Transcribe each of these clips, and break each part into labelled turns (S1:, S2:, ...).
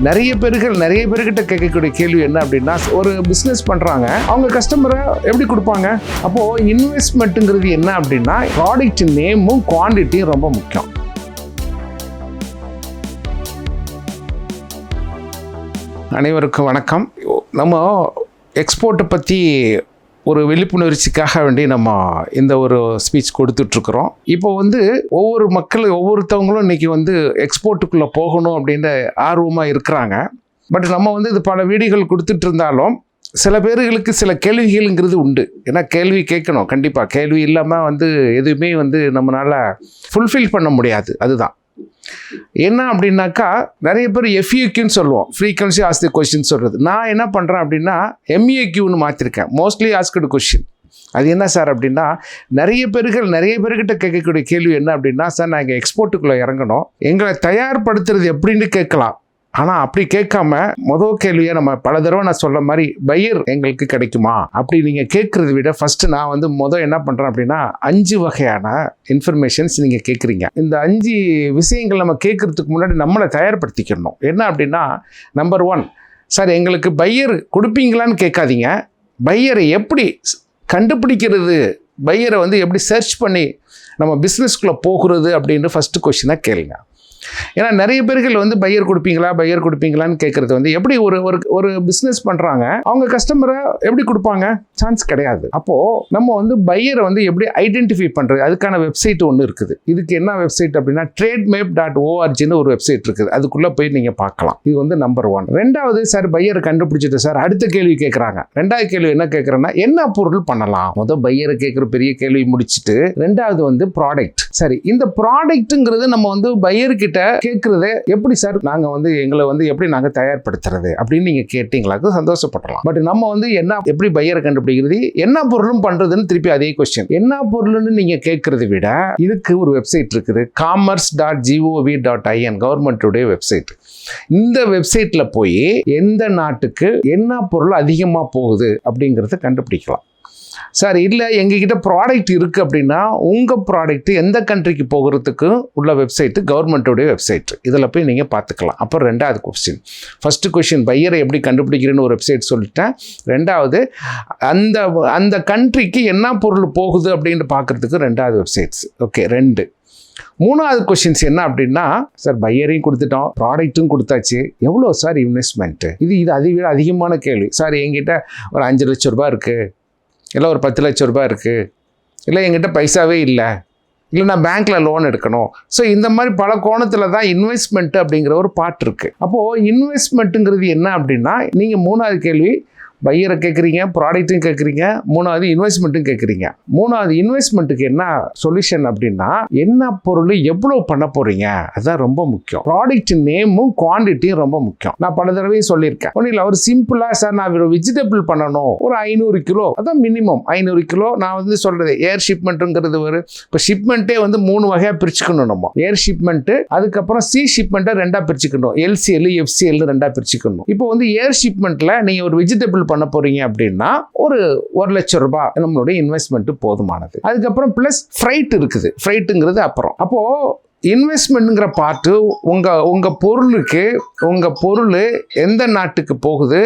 S1: நிறைய பேர்கள் நிறைய பேர்கிட்ட கேட்கக்கூடிய கேள்வி என்ன அப்படின்னா ஒரு பிஸ்னஸ் பண்ணுறாங்க அவங்க கஸ்டமரை எப்படி கொடுப்பாங்க? அப்போது இன்வெஸ்ட்மெண்ட்டுங்கிறது என்ன அப்படின்னா ப்ராடக்ட் நேமும் குவான்டிட்டியும் ரொம்ப முக்கியம். அனைவருக்கும் வணக்கம். நம்ம எக்ஸ்போர்ட்டை பற்றி ஒரு விழிப்புணர்ச்சிக்காக வேண்டி நம்ம இந்த ஒரு ஸ்பீச் கொடுத்துட்ருக்குறோம். இப்போ வந்து ஒவ்வொரு மக்கள் ஒவ்வொருத்தவங்களும் இன்றைக்கி வந்து எக்ஸ்போர்ட்டுக்குள்ளே போகணும் அப்படின்ற ஆர்வமாக இருக்கிறாங்க. பட் நம்ம வந்து இது பல வீடியோகள் கொடுத்துட்டு இருந்தாலும் சில பேர்களுக்கு சில கேள்விகள்ங்கிறது உண்டு. ஏன்னா கேள்வி கேட்கணும். கண்டிப்பாக கேள்வி இல்லாமல் வந்து எதுவுமே வந்து நம்மளால் ஃபுல்ஃபில் பண்ண முடியாது. அதுதான். என்ன அப்படின்னாக்கா நிறைய பேர் எஃப்யூக்யூன்னு சொல்லுவோம். ஃப்ரீக்வன்சி ஆஸ்தி கொஸ்டின் சொல்கிறது நான் என்ன பண்ணுறேன் அப்படின்னா எம்ஏக்யூன்னு மாற்றிருக்கேன் மோஸ்ட்லி ஆஸ்கடு கொஸ்டின் அது என்ன சார் அப்படின்னா நிறைய பேர்கள் நிறைய பேர்கிட்ட கேட்கக்கூடிய கேள்வி என்ன அப்படின்னா சார் நான் எக்ஸ்போர்ட்டுக்குள்ளே இறங்கணும். எங்களை தயார்படுத்துறது எப்படின்னு கேட்கலாம். ஆனால் அப்படி கேட்காம முதல் கேள்வியை நம்ம பல தடவை நான் சொல்ல மாதிரி பையர் எங்களுக்கு கிடைக்குமா? அப்படி நீங்கள் கேட்குறத விட ஃபஸ்ட்டு நான் வந்து முதல் என்ன பண்ணுறேன் அப்படின்னா அஞ்சு வகையான இன்ஃபர்மேஷன்ஸ் நீங்கள் கேட்குறீங்க. இந்த அஞ்சு விஷயங்கள் நம்ம கேட்குறதுக்கு முன்னாடி நம்மளை தயார்படுத்திக்கணும். என்ன அப்படின்னா நம்பர் ஒன் சார் எங்களுக்கு பையர் கொடுப்பீங்களான்னு கேட்காதீங்க. பையரை எப்படி கண்டுபிடிக்கிறது? பையரை வந்து எப்படி சர்ச் பண்ணி நம்ம பிஸ்னஸ்குள்ளே போகிறது அப்படின்னு ஃபஸ்ட்டு கொஷினாக கேளுங்க. ஏன்னா நிறைய பேர்கள் வந்து பையர் கொடுப்பீங்களா பையர் கொடுப்பீங்களான்னு கேட்குறது வந்து எப்படி ஒரு ஒரு ஒரு பிஸ்னஸ் பண்ணுறாங்க அவங்க கஸ்டமரை எப்படி கொடுப்பாங்க? சான்ஸ் கிடையாது. அப்போது நம்ம வந்து பையரை வந்து எப்படி ஐடென்டிஃபை பண்ணுறது அதுக்கான வெப்சைட் ஒன்று இருக்குது. இதுக்கு என்ன வெப்சைட் அப்படின்னா ட்ரேட் மேப் டாட் ஓஆர்ஜின்னு ஒரு வெப்சைட் இருக்குது. அதுக்குள்ளே போய் நீங்கள் பார்க்கலாம். இது வந்து நம்பர் ஒன் ரெண்டாவது சார் பையரை கண்டுபிடிச்சிட்டு சார் அடுத்த கேள்வி கேட்குறாங்க ரெண்டாவது கேள்வி என்ன கேட்குறேன்னா என்ன பொருள் பண்ணலாம்? முதல் பையரை கேட்குற பெரிய கேள்வி முடிச்சுட்டு ரெண்டாவது வந்து ப்ராடக்ட் சரி இந்த ப்ராடக்ட்டுங்கிறது நம்ம வந்து பையர்கிட்ட கேட்குறது எப்படி சார் நாங்கள் வந்து எங்களை வந்து எப்படி நாங்கள் தயார்படுத்துறது அப்படின்னு நீங்கள் கேட்டீங்களாக்கு சந்தோஷப்படலாம். பட் நம்ம வந்து என்ன எப்படி பையரை கண்டுபிடிக்கிறது என்ன பொருளும் பண்ணுறதுன்னு திருப்பி அதே கொஸ்டின் என்ன பொருள்னு நீங்கள் கேட்குறத விட இதுக்கு ஒரு வெப்சைட் இருக்குது. Commerce dot gov dot in கவர்மெண்ட்டுடைய website இந்த வெப்சைட்டில் போய் எந்த நாட்டுக்கு என்ன பொருள் அதிகமாக போகுது அப்படிங்கிறத கண்டுபிடிக்கலாம். சார் இல்லை எங்ககிட்ட ப்ராடக்ட் இருக்குது அப்படின்னா உங்கள் ப்ராடக்ட் எந்த கண்ட்ரிக்கு போகிறதுக்கு உள்ள வெப்சைட்டு கவர்மெண்ட்டோடைய வெப்சைட் இதில் போய் நீங்கள் பார்த்துக்கலாம் அப்புறம் ரெண்டாவது கொஸ்டின் ஃபஸ்ட்டு கொஷின் பையரை எப்படி கண்டுபிடிக்கிறேன்னு ஒரு வெப்சைட் சொல்லிட்டேன். ரெண்டாவது அந்த அந்த கண்ட்ரிக்கு என்ன பொருள் போகுது அப்படின்னு பார்க்குறதுக்கு ரெண்டாவது வெப்சைட்ஸ் ஓகே ரெண்டு. மூணாவது கொஷின்ஸ் என்ன அப்படின்னா சார் பையரையும் கொடுத்துட்டோம் ப்ராடக்ட்டும் கொடுத்தாச்சு. எவ்வளோ சார் இன்வெஸ்ட்மெண்ட்டு இது இது அதை விட அதிகமான கேள்வி. சார் என்கிட்ட ஒரு அஞ்சு லட்ச ரூபாய் இருக்குது இல்லை ஒரு பத்து லட்ச ரூபாய் இருக்குது இல்லை என்கிட்ட பைசாவே இல்லை. இல்லை நான் பேங்க்கில் லோன் எடுக்கணும். ஸோ இந்த மாதிரி பல கோணத்தில் தான் இன்வெஸ்ட்மெண்ட் அப்படிங்கிற ஒரு பாட்டு இருக்குது அப்போது இன்வெஸ்ட்மெண்ட்டுங்கிறது என்ன அப்படின்னா நீங்கள் மூணாவது கேள்வி பையரை கேட்குறீங்க ப்ராடக்ட்டும் கேட்குறீங்க மூணாவது இன்வெஸ்ட்மெண்ட்டும் கேட்குறீங்க மூணாவது இன்வெஸ்ட்மெண்ட்டுக்கு என்ன சொல்யூஷன் அப்படின்னா என்ன பொருள் எவ்வளோ பண்ண போகிறீங்க அதுதான் ரொம்ப முக்கியம். ப்ராடக்ட் நேமும் குவான்டிட்டியும் ரொம்ப முக்கியம். நான் பல தடவையும் சொல்லியிருக்கேன். ஒன்றும் இல்லை ஒரு சிம்பிளாக சார் நான் ஒரு வெஜிடபிள் பண்ணணும். ஒரு ஐநூறு கிலோ அதான் மினிமம் ஐநூறு கிலோ நான் வந்து சொல்கிறது ஏர் ஷிப்மெண்ட்டுங்கிறது ஒரு இப்போ ஷிப்மெண்ட்டே வந்து மூணு வகையாக பிரிச்சுக்கணும் நம்ம. ஏர் ஷிப்மெண்ட்டு அதுக்கப்புறம் சி ஷிப்மெண்ட்டை ரெண்டாக பிரிச்சுக்கணும். எல்சிஎல் எஃப்சிஎல் ரெண்டாக பிரிச்சுக்கணும். இப்போ வந்து ஏர் ஷிப்மெண்ட்டில் நீங்கள் ஒரு வெஜிடபிள் பண்ண போகிறீங்க அப்படின்னா ஒரு ஒரு லட்சம் ரூபாய் நம்மளுடைய இன்வெஸ்ட்மெண்ட்டு போதுமானது. அதுக்கப்புறம் ப்ளஸ் ஃப்ரைட் இருக்குது. ஃப்ரைட்டுங்கிறது அப்புறம். அப்போது இன்வெஸ்ட்மெண்ட்டுங்கிற பார்ட்டு உங்கள் உங்கள் பொருளுக்கு உங்கள் பொருள் எந்த நாட்டுக்கு போகுது?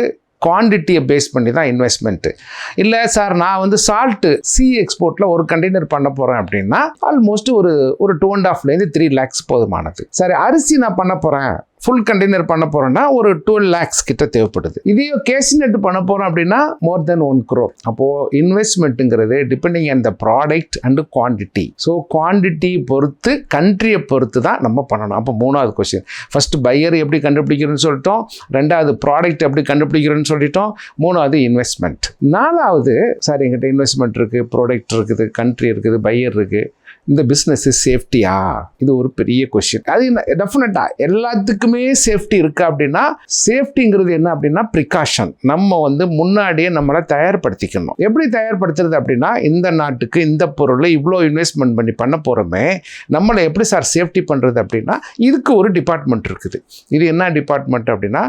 S1: குவான்டிட்டியை பேஸ் பண்ணி தான் இன்வெஸ்ட்மெண்ட்டு இல்லை சார் நான் வந்து சால்ட்டு சி எக்ஸ்போர்ட்டில் ஒரு கண்டெய்னர் பண்ண போகிறேன் அப்படின்னா ஆல்மோஸ்ட் ஒரு ஒரு டூ அண்ட் ஹாஃப்லேருந்து த்ரீ லேக்ஸ் போதுமானது. சரி அரிசி நான் பண்ண போகிறேன் ஃபுல் கண்டெய்னர் பண்ண போகிறோன்னா ஒரு டுவெல் லேக்ஸ் கிட்ட தேவைப்படுது. இதையோ கேசினெட் பண்ண போகிறோம் அப்படின்னா மோர் தென் ஒன் crore. அப்போது இன்வெஸ்ட்மெண்ட்டுங்கிறது depending on the product and quantity so quantity பொறுத்து கண்ட்ரியை பொறுத்து தான் நம்ம பண்ணணும். அப்போ மூணாவது கொஸ்டின் ஃபஸ்ட்டு பையர் எப்படி கண்டுபிடிக்கிறோன்னு சொல்லிட்டோம். ரெண்டாவது ப்ராடக்ட் எப்படி கண்டுபிடிக்கிறோன்னு சொல்லிட்டோம். மூணாவது இன்வெஸ்ட்மெண்ட் நாலாவது சார் எங்கிட்ட இன்வெஸ்ட்மெண்ட் இருக்குது ப்ராடக்ட் இருக்குது கண்ட்ரி இருக்குது பையர் இருக்குது இந்த பிஸ்னஸ் சேஃப்டியா இது ஒரு பெரிய கொஷின் அது டெஃபினட்டாக எல்லாத்துக்கும் சேஃப்டி இருக்கா அப்படின்னா சேஃப்டிங்கிறது என்ன அப்படின்னா ப்ரிகாஷன் நம்ம வந்து முன்னாடியே நம்மளை தயார்படுத்திக்கணும். எப்படி தயார்படுத்துறது அப்படின்னா இந்த நாட்டுக்கு இந்த பொருளை இவ்வளோ இன்வெஸ்ட்மெண்ட் பண்ணி பண்ண போகிறோமே நம்மளை எப்படி சார் சேஃப்டி பண்ணுறது அப்படின்னா இதுக்கு ஒரு டிபார்ட்மெண்ட் இருக்குது. இது என்ன டிபார்ட்மெண்ட் அப்படின்னா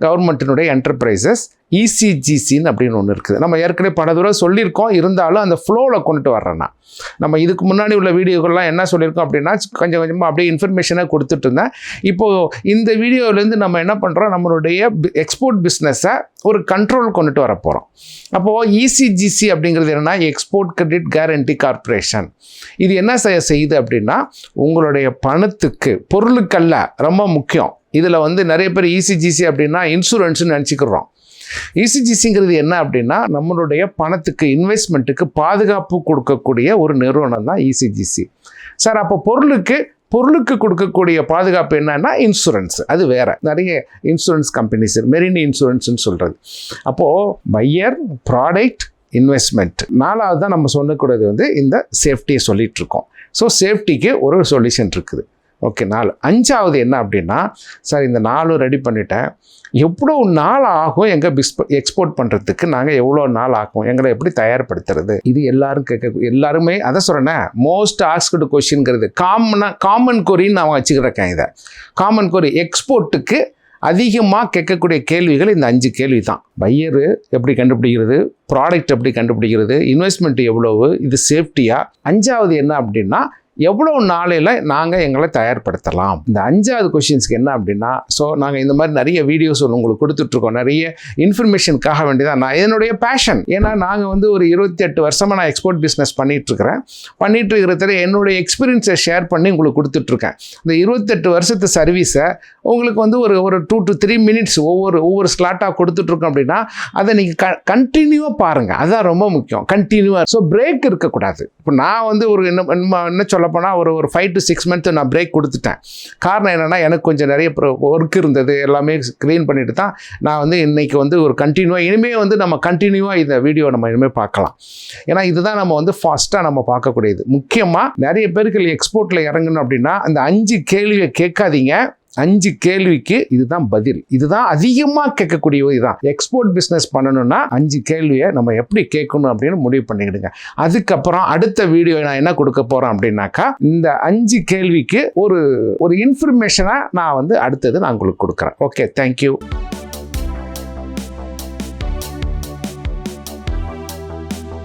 S1: கவர்மெண்ட்டினுடைய என்டர்பிரைசஸ் இசிஜிசின்னு அப்படின்னு ஒன்று இருக்குது. நம்ம ஏற்கனவே பல தூரம் சொல்லியிருக்கோம். இருந்தாலும் அந்த ஃப்ளோவில் கொண்டுட்டு வர்றேன்னா நம்ம இதுக்கு முன்னாடி உள்ள வீடியோக்கள்லாம் என்ன சொல்லியிருக்கோம் அப்படின்னா கொஞ்சம் கொஞ்சமாக அப்படியே இன்ஃபர்மேஷனாக கொடுத்துட்டு இருந்தேன். இப்போது இந்த வீடியோலேருந்து நம்ம என்ன பண்ணுறோம் நம்மளுடைய எக்ஸ்போர்ட் பிஸ்னஸை ஒரு கண்ட்ரோல் கொண்டுட்டு வர போகிறோம் அப்போது இசிஜிசி அப்படிங்கிறது என்னென்னா எக்ஸ்போர்ட் கிரெடிட் கேரண்டி கார்ப்பரேஷன் இது என்ன செய்ய செய்யுது அப்படின்னா உங்களுடைய பணத்துக்கு பொருளுக்கல்ல ரொம்ப முக்கியம். இதில் வந்து நிறைய பேர் இசிஜிசி அப்படின்னா இன்சூரன்ஸ்னு நினச்சிக்கிறோம். இசிஜிசிங்கிறது என்ன அப்படின்னா நம்மளுடைய பணத்துக்கு இன்வெஸ்ட்மெண்ட்டுக்கு பாதுகாப்பு கொடுக்கக்கூடிய ஒரு நிறுவனம் தான் இசிஜிசி சார் அப்போ பொருளுக்கு பொருளுக்கு கொடுக்கக்கூடிய பாதுகாப்பு என்னன்னா இன்சூரன்ஸ் அது வேற. நிறைய இன்சூரன்ஸ் கம்பெனிஸ் மெரின் இன்சூரன்ஸ்னு சொல்கிறது அப்போது பையர் ப்ராடக்ட் இன்வெஸ்ட்மெண்ட் நாலாவது தான் நம்ம சொல்லக்கூடியது வந்து இந்த சேஃப்டியை சொல்லிகிட்ருக்கோம் ஸோ சேஃப்டிக்கு ஒரு சொல்யூஷன் இருக்குது. ஓகே நாலு. அஞ்சாவது என்ன அப்படின்னா சார் இந்த நாலும் ரெடி பண்ணிட்டேன். எவ்வளோ நாள் ஆகும் எங்கள் பிஸ் எக்ஸ்போர்ட் பண்ணுறதுக்கு நாங்கள் எவ்வளோ நாள் ஆகும்? எங்களை எப்படி தயார்படுத்துறது? இது எல்லாரும் கேட்க எல்லாருமே அதை சொல்கிறேன் மோஸ்ட் ஆஸ்கடு கொஷின்ங்கிறது காமனாக காமன் கொரின்னு நான் வச்சுக்கிறேன் இதை. காமன் கொரி எக்ஸ்போர்ட்டுக்கு அதிகமாக கேட்கக்கூடிய கேள்விகள் இந்த அஞ்சு கேள்வி தான். பையரு எப்படி கண்டுபிடிக்கிறது? ப்ராடக்ட் எப்படி கண்டுபிடிக்கிறது? இன்வெஸ்ட்மெண்ட் எவ்வளவு? இது சேஃப்டியா அஞ்சாவது என்ன அப்படின்னா எவ்வளோ நாளையில் நாங்கள் எங்களை தயார்படுத்தலாம்? இந்த அஞ்சாவது கொஷின்ஸ்க்கு என்ன அப்படின்னா ஸோ நாங்கள் இந்த மாதிரி நிறைய வீடியோஸ் உங்களுக்கு கொடுத்துட்ருக்கோம். நிறைய இன்ஃபர்மேஷனுக்காக வேண்டியதான் நான் என்னுடைய பேஷன் ஏன்னா நாங்கள் வந்து ஒரு இருபத்தி எட்டு வருஷமாக நான் எக்ஸ்போர்ட் பிஸ்னஸ் பண்ணிகிட்ருக்கிறேன் பண்ணிகிட்டு இருக்கிறதுல என்னுடைய எக்ஸ்பீரியன்ஸை ஷேர் பண்ணி உங்களுக்கு கொடுத்துட்ருக்கேன். இந்த இருபத்தெட்டு வருஷத்து சர்வீஸை உங்களுக்கு வந்து ஒரு ஒரு டூ டு த்ரீ மினிட்ஸ் ஒவ்வொரு ஒவ்வொரு ஸ்லாட்டாக கொடுத்துட்ருக்கோம் அப்படின்னா அதை நீங்கள் க கண்டினியூவாக பாருங்கள் அதுதான் ரொம்ப முக்கியம். கண்டினியூவாக ஸோ பிரேக் இருக்கக்கூடாது. இப்போ நான் வந்து ஒரு என்ன என்ன- சொல்ல சொல்லப்போனால் ஒரு ஒரு ஃபைவ் டு சிக்ஸ் மந்த்து நான் பிரேக் கொடுத்துட்டேன். காரணம் என்னென்னா எனக்கு கொஞ்சம் நிறைய ஒர்க் இருந்தது எல்லாமே க்ளீன் பண்ணிட்டு தான் நான் வந்து இன்றைக்கி வந்து ஒரு கண்டினியூவாக இனிமேல் வந்து நம்ம கண்டினியூவாக இந்த வீடியோ நம்ம இனிமேல் பார்க்கலாம். ஏன்னா இதுதான் நம்ம வந்து ஃபாஸ்ட்டாக நம்ம பார்க்கக்கூடியது. முக்கியமாக நிறைய பேருக்கு எக்ஸ்போர்ட்டில் இறங்கணும் அப்படின்னா அந்த அஞ்சு கேள்வியை கேட்காதீங்க. அஞ்சு கேள்விக்கு இதுதான் பதில். இதுதான் அதிகமாக கேட்கக்கூடிய இதுதான். எக்ஸ்போர்ட் பிஸ்னஸ் பண்ணணும்னா அஞ்சு கேள்வியை நம்ம எப்படி கேட்கணும் அப்படின்னு முடிவு பண்ணிக்கிடுங்க. அதுக்கப்புறம் அடுத்த வீடியோ நான் என்ன கொடுக்க போகிறேன் அப்படின்னாக்கா இந்த அஞ்சு கேள்விக்கு ஒரு ஒரு இன்ஃபர்மேஷனாக நான் வந்து அடுத்தது நான் உங்களுக்கு கொடுக்குறேன். Okay thank you